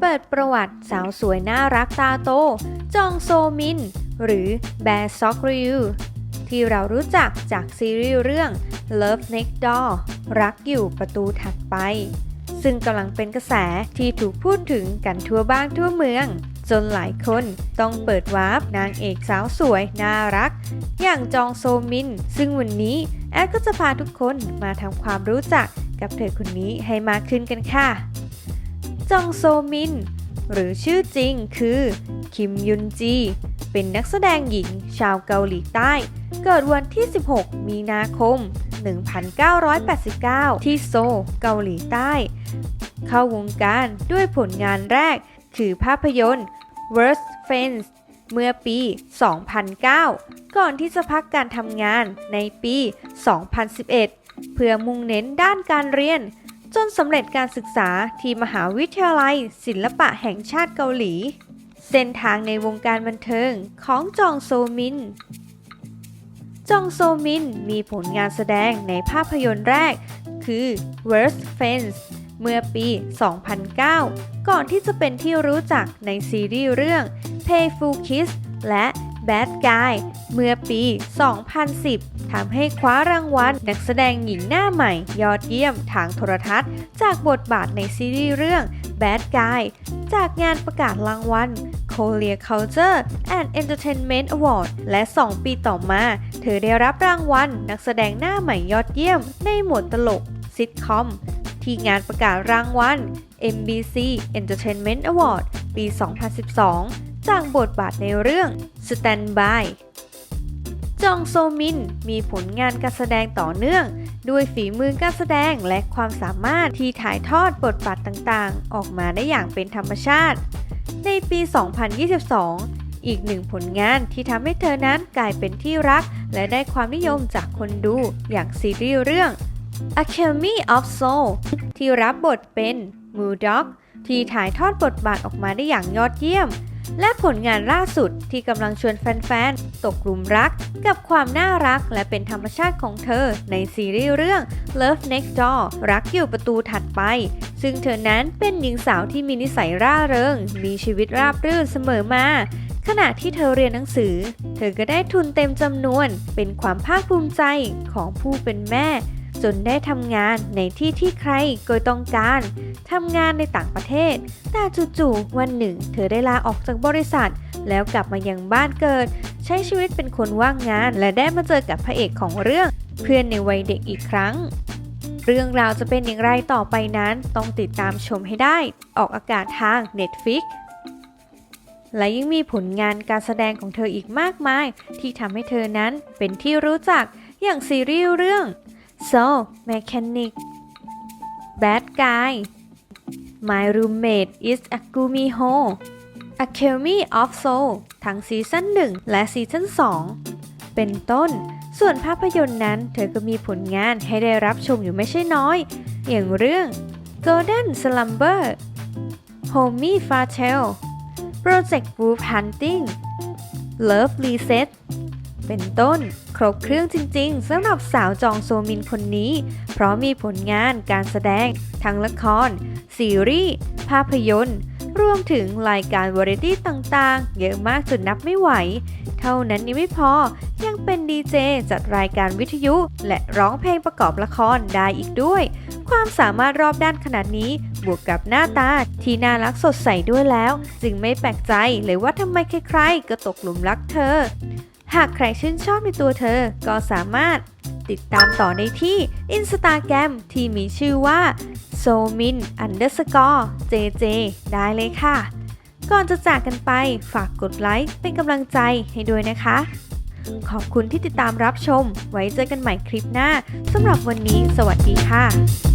เปิดประวัติสาวสวยน่ารักตาโต จองโซมิน หรือแบร์ซอกริวที่เรารู้จักจากซีรีส์เรื่อง Love Next Door รักอยู่ประตูถัดไป ซึ่งกำลังเป็นกระแสที่ถูกพูดถึงกันทั่วบ้านทั่วเมือง จนหลายคนต้องเปิดวาร์ปนางเอกสาวสวย น่ารัก อย่างจองโซมิน ซึ่งวันนี้ แอดก็จะพาทุกคนมาทำความรู้จักกับเธอคนนี้ให้มากขึ้นกันค่ะ จองโซมิน หรือชื่อจริงคือ คิมยุนจี เป็นนักแสดงหญิงชาวเกาหลีใต้ เกิดวันที่ 16 มีนาคม 1989 ที่โซลเกาหลีใต้ เข้าวงการด้วยผลงานแรกคือภาพยนตร์ Worst Friends เมื่อปี 2009 ก่อนที่จะพักการทำงานในปี 2011 เพื่อมุ่งเน้นด้านการเรียน จนสำเร็จการศึกษาที่มหาวิทยาลัย ศิลปะแห่งชาติเกาหลี เส้นทางในวงการบันเทิงของจองโซมิน จองโซมินมีผลงานแสดงในภาพยนตร์แรก คือ Worst Friends เมื่อปี 2009 ก่อนที่จะเป็นที่รู้จักในซีรีส์เรื่อง Payful Kiss และ Bad Guy เมื่อปี 2010 ทำให้คว้ารางวัลนักแสดงหญิงหน้าใหม่ ยอดเยี่ยมทางโทรทัศน์ จากบทบาทในซีรีส์เรื่อง Bad Guy จากงานประกาศรางวัล Korea Culture and Entertainment Award และ 2 ปีต่อมา เธอได้รับรางวัลนักแสดงหน้าใหม่ยอดเยี่ยม ในหมวดตลกซิทคอมที่งานประกาศรางวัล MBC Entertainment Award ปี 2012 จากบทบาทในเรื่อง Stand By จองโซมินมีผลงานการแสดงต่อเนื่อง ด้วยฝีมือการแสดงและความสามารถที่ถ่ายทอดบทบาทต่างๆ ออกมาได้อย่างเป็นธรรมชาติ ในปี 2022 อีกหนึ่งผลงานที่ทำให้เธอนั้นกลายเป็นที่รัก และได้ความนิยมจากคนดูอย่างซีรีส์เรื่อง Academy of Soul ที่รับบทเป็นมูด็อกที่ถ่ายทอดบทบาทออกมาได้อย่างยอดเยี่ยม และผลงานล่าสุดที่กำลังชวนแฟนๆ ตกหลุมรักกับความน่ารักและเป็นธรรมชาติของเธอในซีรีส์เรื่อง Love Next Door รักอยู่ประตูถัดไป ซึ่งเธอนั้นเป็นหญิงสาวที่มีนิสัยร่าเริง มีชีวิตราบรื่นเสมอมาขณะที่เธอเรียนหนังสือ เธอก็ได้ทุนเต็มจำนวน เป็นความภาคภูมิใจของผู้เป็นแม่ จนได้ทำงานในที่ที่ใครก็ต้องการ ทำงานในต่างประเทศ แต่จู่ๆวันหนึ่ง เธอได้ลาออกจากบริษัท แล้วกลับมายังบ้านเกิด ใช้ชีวิตเป็นคนว่างงาน และได้มาเจอกับพระเอกของเรื่อง เพื่อนในวัยเด็กอีกครั้ง เรื่องราวจะเป็นอย่างไรต่อไปนั้น ต้องติดตามชมให้ได้ ออกอากาศทาง Netflix และยังมีผลงานการแสดงของเธออีกมากมาย ที่ทำให้เธอนั้นเป็นที่รู้จักอย่างซีรีส์เรื่อง So Mechanic Bad Guy My Roommate is a Gumiho Academy of Soul ทั้งซีซั่น1 และซีซั่น2 เป็นต้น ส่วนภาพยนตร์นั้นเธอก็มีผลงานให้ได้รับชมอยู่ไม่ใช่น้อย อย่างเรื่อง Golden Slumber Homie Fatal Project Wolf Hunting Love Reset เป็นต้น รบเครื่องจริงๆสำหรับสาวจองโซมินคนนี้ เพราะมีผลงานการแสดง ทั้งละคร ซีรีส์ ภาพยนตร์ รวมถึงรายการวาไรตี้ต่างๆ เยอะมากจนนับไม่ไหว เท่านั้นยังไม่พอ ยังเป็นดีเจจัดรายการวิทยุ และร้องเพลงประกอบละครได้อีกด้วย ความสามารถรอบด้านขนาดนี้ บวกกับหน้าตาที่น่ารักสดใสด้วยแล้ว จึงไม่แปลกใจเลยว่าทำไมใครๆก็ตกหลุมรักเธอ หากใครชื่นชอบในตัวเธอ ก็สามารถติดตามต่อในที่ Instagram ที่มีชื่อว่า somin underscore jj ได้เลยค่ะ ก่อนจะจากกันไปฝากกดไลค์เป็นกำลังใจให้ด้วยนะคะ ขอบคุณที่ติดตามรับชม ไว้เจอกันใหม่คลิปหน้าสำหรับวันนี้ สวัสดีค่ะ